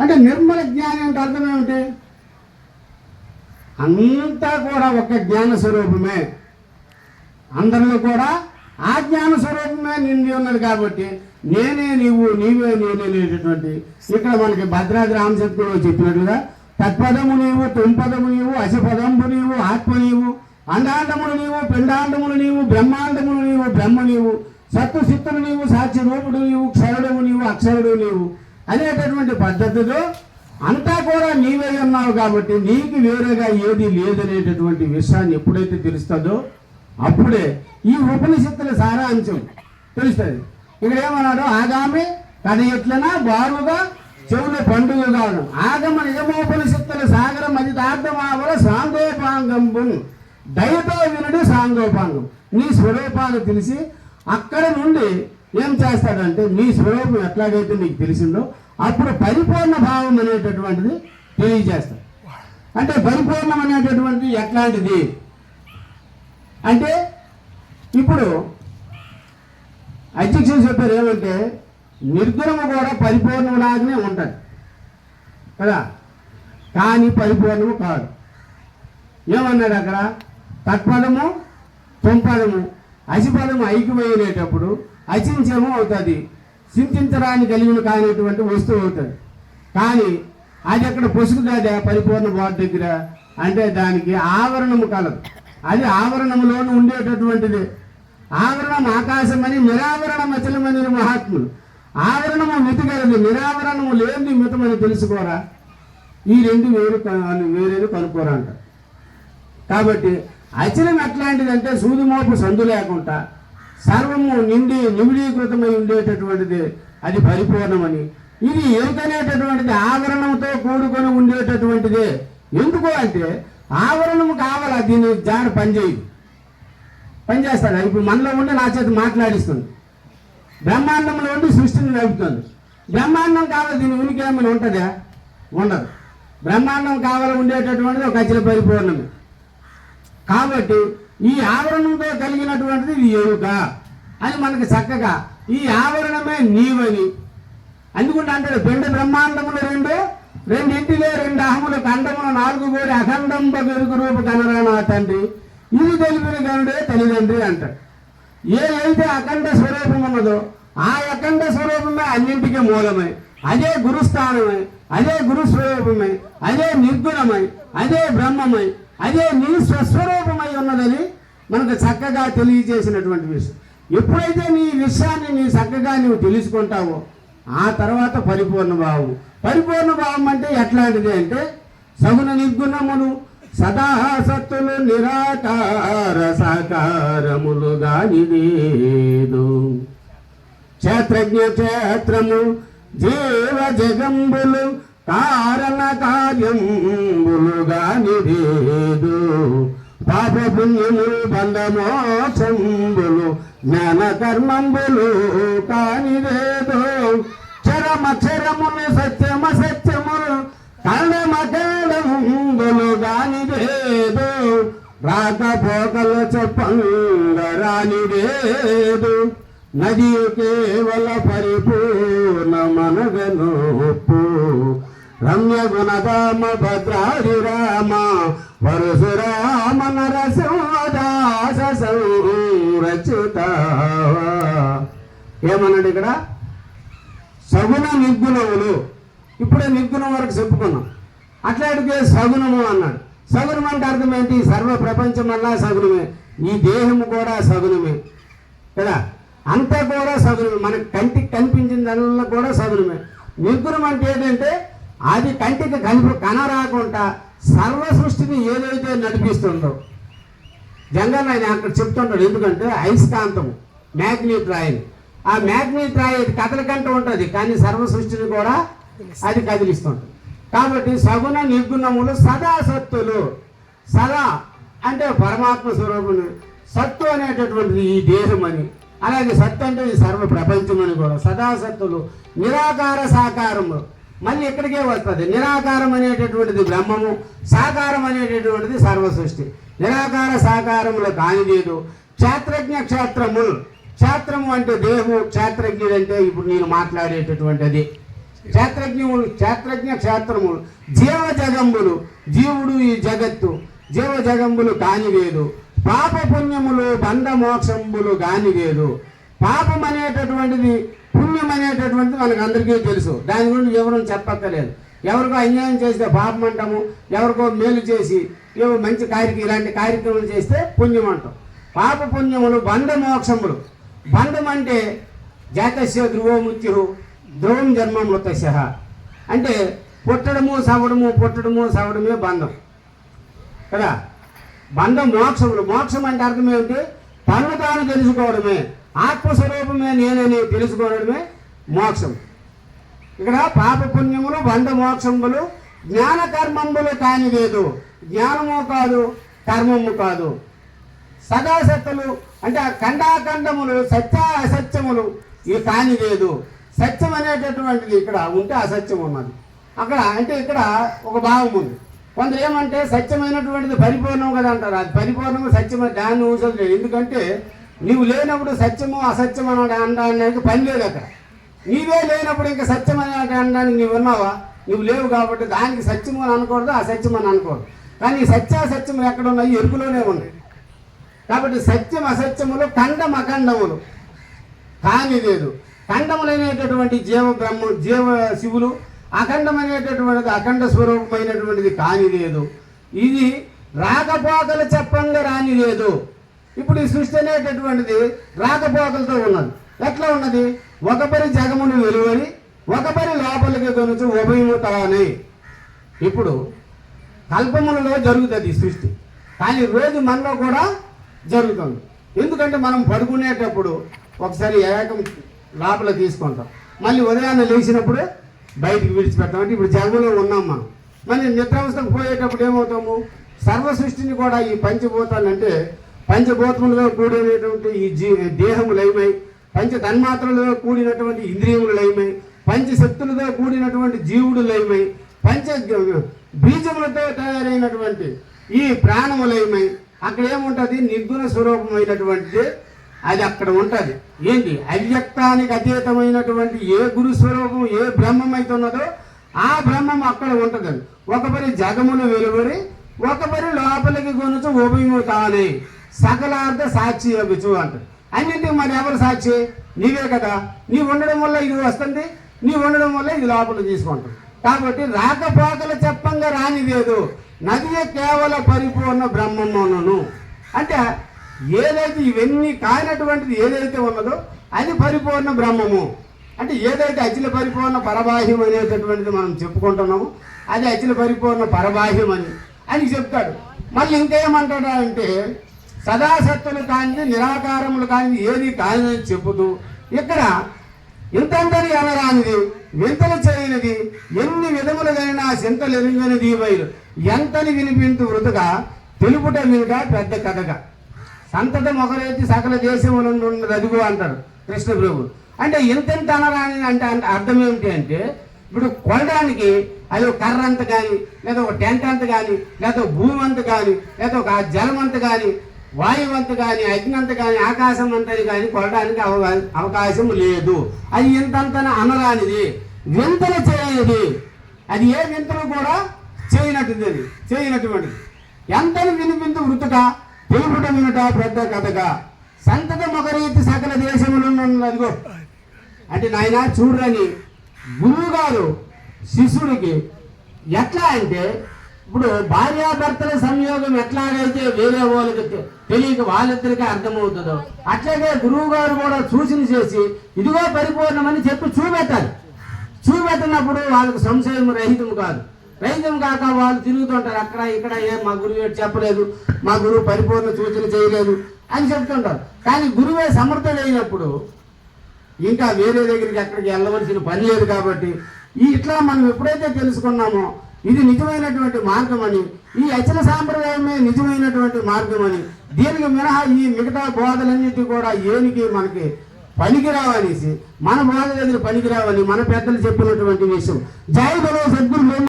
అంటే నిర్మల జ్ఞానం అంటే అర్థం ఏమిటి? అంతా కూడా ఒక జ్ఞాన స్వరూపమే. అందరిలో కూడా ఆ జ్ఞాన స్వరూపమే నిండి ఉన్నది కాబట్టి నేనే నీవు నీవే నేనే అనేటటువంటి ఇక్కడ మనకి భద్రాద్రి రామశక్తులు చెప్పినట్లుగా తత్పదము నీవు తుంపదము నీవు అసిపదంబు నీవు ఆత్మ నీవు అండాండములు నీవు పిండాండములు నీవు బ్రహ్మాండములు నీవు బ్రహ్మ నీవు సత్తు సిత్తులు నీవు సాక్షి రూపుడు నీవు క్షరుడు నీవు అక్షరుడు నీవు. అనేటటువంటి పద్ధతిలో అంతా కూడా నీవే ఉన్నావు కాబట్టి నీకు వేరేగా ఏది లేదనేటటువంటి విషయాన్ని ఎప్పుడైతే తెలుస్తుందో అప్పుడే ఈ ఉపనిషత్తుల సారాంశం తెలుస్తుంది. ఇక్కడ ఏమన్నాడు? ఆగామి కథ ఎట్లనా? బారుగా చెవుల పండుగ ఆగమ నిజమోపనిషత్తుల సాగరం అది దార్థమావల సాంగోపాంగం దయతో వినుడు సాంగోపాంగం. నీ స్వరూపాలు తెలిసి అక్కడ నుండి ఏం చేస్తాడంటే నీ స్వరూపం ఎట్లాగైతే నీకు తెలిసిందో అప్పుడు పరిపూర్ణ భావం అనేటటువంటిది తెలియజేస్తాడు. అంటే పరిపూర్ణం అనేటటువంటిది ఎట్లాంటిది? అంటే ఇప్పుడు అధ్యక్షులు చెప్పారు ఏమంటే నిర్గుణము కూడా పరిపూర్ణంలాగానే ఉంటుంది. కదా? కానీ పరిపూర్ణము కాదు. ఏమన్నాడు అక్కడ? తత్పదము తుంపదము అసిపదము ఐక్యమయ్యేటప్పుడు అచించము అవుతుంది. చింతించడానికి కలిగిన కానిటువంటి వస్తువు అవుతుంది. కానీ అది అక్కడ పొసుగుతుంది పరిపూర్ణ బోర్డు దగ్గర. అంటే దానికి ఆవరణము కలదు. అది ఆవరణములోనే ఉండేటటువంటిది. ఆవరణం ఆకాశమని నిరావరణం అచలమని మహాత్ములు. ఆవరణము మితిగలది నిరావరణము లేని మితమని తెలుసుకోరా? ఈ రెండు వేరు వేరేది కనుక్కోరా అంట కాబట్టి అచలం ఎట్లాంటిదంటే సూదిమోపు సందు లేకుండా సర్వము నిండి నిమిడీకృతమై ఉండేటటువంటిది అది పరిపూర్ణమని. ఇది ఎరుకనేటటువంటిది ఆవరణంతో కూడుకొని ఉండేటటువంటిదే. ఎందుకు అంటే ఆవరణము కావాలా? దీన్ని జాడ పనిచేయదు. పనిచేస్తాడు? ఇప్పుడు మనలో ఉండి నా చేత మాట్లాడిస్తుంది. బ్రహ్మాండంలో ఉండి సృష్టిని నడుపుతుంది. బ్రహ్మాండం కావాలి దీని ఉనికి ఏమైనా ఉంటుందా? ఉండదు. బ్రహ్మాండం కావాలి ఉండేటటువంటిది ఒక అచల పరిపూర్ణమే. కాబట్టి ఈ ఆవరణంతో కలిగినటువంటిది ఇది ఎరుక అని మనకి చక్కగా ఈ ఆవరణమే నీవని. అందుకుంటే అంటాడు రెండు బ్రహ్మాండములు రెండు రెండింటిలే రెండు అహములు ఖండములు నాలుగు కోరి అఖండం పెరుగు రూపు కనరా నా తండ్రి. ఇది తెలిపిన గనుడే తల్లిదండ్రి అంటాడు. ఏదైతే అఖండ స్వరూపం ఉన్నదో ఆ అఖండ స్వరూపమే అన్నింటికి మూలమై అదే గురుస్థానమై అదే గురుస్వరూపమై అదే నిర్గుణమై అదే బ్రహ్మమై అదే నీ స్వస్వరూపమై ఉన్నదని మనకు చక్కగా తెలియజేసినటువంటి విషయం. ఎప్పుడైతే నీ విషయాన్ని నీ చక్కగా నువ్వు తెలుసుకుంటావో ఆ తర్వాత పరిపూర్ణ భావం పరిపూర్ణ భావం అంటే ఎట్లాంటిది అంటే సగుణ నిర్గుణములు సదా సత్తులు నిరాకార సాకారములు గానిదేదు క్షేత్రజ్ఞ క్షేత్రము జీవ జగంబులు కారణ కార్యంబులు గానిదేదు పాప పుణ్యములు బంధమోక్షంబులు జ్ఞాన కర్మంబులు కానిదేదు. చరమ చరములు సత్యమ సత్యములు కళ్ళమ కళ్ళములు గానిదేదు రాకపోకలు చెప్పంగరానిదేదు. నది కేవల పరిపూర్ణ మనగనొప్పు రమ్య గుణధామ భద్రాది రామ పరశురామ నరసింహదాస సంరచిత ఏమన్నాడు ఇక్కడ? సగుణ నిర్గుణములు ఇప్పుడే నిర్గుణం వరకు చెప్పుకున్నాం. అట్లాంటికే సగుణము అన్నాడు. సగుణం అంటే అర్థం ఏంటి? సర్వ ప్రపంచం వల్ల సగుణమే. ఈ దేహము కూడా సగుణమే. కదా? అంతా కూడా సగుణమే. మన కంటికి కనిపించిన దానిలో కూడా సగుణమే. నిర్గుణం అంటే ఏంటంటే అది కంటికి కనుపు కనరాకుండా సర్వ సృష్టిని ఏదైతే నడిపిస్తుందో. జంగల్ ఆయన అక్కడ చెప్తుంటాడు ఎందుకంటే అయస్కాంతం మ్యాగ్నెట్ రాయి ఆ మ్యాగ్నెట్ రాయి కదలకంటూ ఉంటుంది కానీ సర్వ సృష్టిని కూడా అది కదిలిస్తుంటుంది. కాబట్టి సగుణ నిర్గుణములు సదా సత్తులు. సదా అంటే పరమాత్మ స్వరూపుని సత్తు అనేటటువంటిది ఈ దేహం అని అలాగే సత్తు అంటే ఈ సర్వ ప్రపంచం అని కూడా. సదా సత్తులు. నిరాకార సాకారములు మళ్ళీ ఇక్కడికే వస్తుంది. నిరాకారం అనేటటువంటిది బ్రహ్మము సాకారం అనేటటువంటిది సర్వసృష్టి. నిరాకార సాకారములు కానిలేదు క్షేత్రజ్ఞ క్షేత్రములు. క్షేత్రము అంటే దేహము క్షేత్రజ్ఞుడు అంటే ఇప్పుడు నేను మాట్లాడేటటువంటిది. క్షేత్రజ్ఞములు క్షేత్రజ్ఞ క్షేత్రములు. జీవ జగంబులు జీవుడు ఈ జగత్తు. జీవ జగంబులు కానివేదు పాప పుణ్యములు బంధ మోక్షంబులు కానివేదు పాపం అనేటటువంటిది అనేటటువంటిది మనకు అందరికీ తెలుసు. దాని గురించి వివరం చెప్పక్కర్లేదు. ఎవరికో అన్యాయం చేస్తే పాపం అంటాము ఎవరికో మేలు చేసి ఏవో మంచి కార్యక్రమం ఇలాంటి కార్యక్రమాలు చేస్తే పుణ్యం అంటాం పాప పుణ్యములు బంధ మోక్షములు. బంధం అంటే జాతస్య ధ్రువో ధ్రువం జన్మ మృతశ అంటే పుట్టడము సవడము పుట్టడము సవడమే బంధం. కదా? బంధం మోక్షములు. మోక్షం అంటే అర్థం ఏమిటి? తనను తాను తెలుసుకోవడమే. ఆత్మస్వరూపమే నేనని తెలుసుకోవడమే మోక్షం. ఇక్కడ పాప పుణ్యములు బంధ మోక్షములు జ్ఞాన కర్మములు కాని లేదు. జ్ఞానము కాదు కర్మము కాదు. సదాసత్తులు అంటే ఖండాఖండములు సత్య అసత్యములు ఇవి కాని లేదు. సత్యం అనేటటువంటిది ఇక్కడ ఉంటే అసత్యం ఉన్నది. అక్కడ అంటే ఇక్కడ ఒక భావం ఉంది. కొందరు ఏమంటే సత్యమైనటువంటిది పరిపూర్ణం కదా అంటారు. అది పరిపూర్ణము సత్యమే దాన్ని ఊసలు లేదు ఎందుకంటే నీవు లేనప్పుడు సత్యము అసత్యం అని అనడానికి పని లేదు అక్కడ. నీవే లేనప్పుడు ఇంకా సత్యం అని అనడానికి నువ్వు ఉన్నావా? నువ్వు లేవు కాబట్టి దానికి సత్యము అని అనకూడదు అసత్యం అని అనకూడదు. కానీ ఈ సత్యాసత్యం ఎక్కడ ఉన్నాయి? ఎరుకులోనే ఉన్నాయి. కాబట్టి సత్యం అసత్యములు ఖండం అఖండములు. కానీ లేదు. ఖండములైనటువంటి జీవ బ్రహ్మ జీవ శివులు అఖండమైనటువంటిది అఖండ స్వరూపమైనటువంటిది కాని లేదు. ఇది రాకపోకలు చెప్పంగా రాని లేదు. ఇప్పుడు ఈ సృష్టి అనేటటువంటిది రాకపోకలతో ఉన్నది. ఎట్లా ఉన్నది? ఒకపరి జగమును వెలువని ఒకపరి లోపలికి కొనుచు ఉభయము తానే. ఇప్పుడు కల్పములలో జరుగుతుంది సృష్టి. కానీ రోజు మనలో కూడా జరుగుతుంది. ఎందుకంటే మనం పడుకునేటప్పుడు ఒకసారి ఏకం లోపల తీసుకుంటాం. మళ్ళీ ఉదయాన్నే లేచినప్పుడు బయటికి విడిచిపెడతాం. అంటే ఇప్పుడు జగములో ఉన్నాం మనం. మళ్ళీ నిద్రావస్థకు పోయేటప్పుడు ఏమవుతాము? సర్వ సృష్టిని కూడా ఈ పంచభూతాలంటే పంచభూతములతో కూడినటువంటి ఈ జీ దేహము లయమై పంచ తన్మాత్రలతో కూడినటువంటి ఇంద్రియములు లయమై పంచశక్తులతో కూడినటువంటి జీవుడు లయమై పంచ బీజములతో తయారైనటువంటి ఈ ప్రాణము లయమై అక్కడ ఏముంటుంది? నిర్గుణ స్వరూపమైనటువంటిది అది అక్కడ ఉంటుంది. ఏంటి? అవ్యక్తానికి అతీతమైనటువంటి ఏ గురు స్వరూపం ఏ బ్రహ్మం అయితే ఉన్నదో ఆ బ్రహ్మం అక్కడ ఉంటుందండి ఒకపరి జగమును వెలువరి ఒకపరి లోపలికి కొనుచు ఉభయము తానే సకలార్థ సాక్షి అభిచు అంటారు అన్నింటికి మరి ఎవరు సాక్షి? నీవే కదా. నీవు ఉండడం వల్ల ఇది వస్తుంది నీవు ఉండడం వల్ల ఇది లోపల తీసుకుంటాం. కాబట్టి రాకపోకలు చెప్పంగా రానిదేదు. నదియే కేవల పరిపూర్ణ బ్రహ్మమును అంటే ఏదైతే ఇవన్నీ కానటువంటిది ఏదైతే ఉన్నదో అది పరిపూర్ణ బ్రహ్మము. అంటే ఏదైతే అచిల పరిపూర్ణ పరబాహ్యం అనేటటువంటిది మనం చెప్పుకుంటున్నాము అది అచిల పరిపూర్ణ పరబాహ్యం అని. అని చెప్తాడు. మళ్ళీ ఇంకేమంటాడా అంటే సదాసత్తులు కానిది నిరాకారములు కానిది ఏది కానిదని చెబుతూ ఇక్కడ ఇంతంతని అనరానిది వింతలు చేయనిది ఎన్ని విధములైనా చింతలు ఎరుగనిది వైలు ఎంతని వినిపింతు వృతుగా తెలుపుట మీద పెద్ద కథగా. సంతత ఒకరైతే సకల దేశములు ఉన్నది అదుగు అంటారు కృష్ణ ప్రభు అంటే ఇంతెంత అనరాని అంటే అంటే అర్థం ఏమిటి అంటే ఇప్పుడు కొనడానికి అది ఒక కర్ర అంత కానీ లేదా ఒక టెంట్ అంత కానీ లేదా భూమి అంత కానీ లేదా ఒక జలం అంత కానీ వాయువంతు కానీ అగ్ని కానీ ఆకాశం అంతని కానీ కొనడానికి అవకాశం లేదు. అది ఎంతంత అనరానిది. వింతలు చేయనిది. అది ఏ వింతలు కూడా చేయనటువంటిది అది. చేయనటువంటిది. ఎంతని వినిపించు వృత్తుట తెలుపుట వినుట పెద్ద కథగా. సంతత మొగరీతి సకల దేశములను అదిగో. అంటే నాయన చూడని గురువు గారు శిష్యుడికి ఎట్లా అంటే ఇప్పుడు భార్యాభర్తల సంయోగం ఎట్లాగైతే వేరే వాళ్ళకి తెలియక వాళ్ళిద్దరికీ అర్థమవుతుందో అట్లాగే గురువు గారు కూడా సూచన చేసి ఇదిగో పరిపూర్ణమని చెప్పి చూపెట్టాలి. చూపెట్టినప్పుడు వాళ్ళకి సంశయం రహితం కాదు. రహితం కాక వాళ్ళు తిరుగుతుంటారు అక్కడ ఇక్కడ ఏం మా గురువు ఏడు చెప్పలేదు మా గురువు పరిపూర్ణ సూచన చేయలేదు అని చెప్తుంటారు. కానీ గురువే సమర్థుడైనప్పుడు ఇంకా వేరే దగ్గరికి ఎక్కడికి వెళ్ళవలసిన పని లేదు కాబట్టి ఈ ఇట్లా మనం ఎప్పుడైతే తెలుసుకున్నామో ఇది నిజమైనటువంటి మార్గం అని ఈ అచల సాంప్రదాయమే నిజమైనటువంటి మార్గం అని దీనికి మినహా ఈ మిగతా బోధలన్నిటి కూడా ఏనికి మనకి పనికిరావనేసి మన బోధ దగ్గర పనికిరావని మన పెద్దలు చెప్పినటువంటి విషయం. జై బలో సద్గురు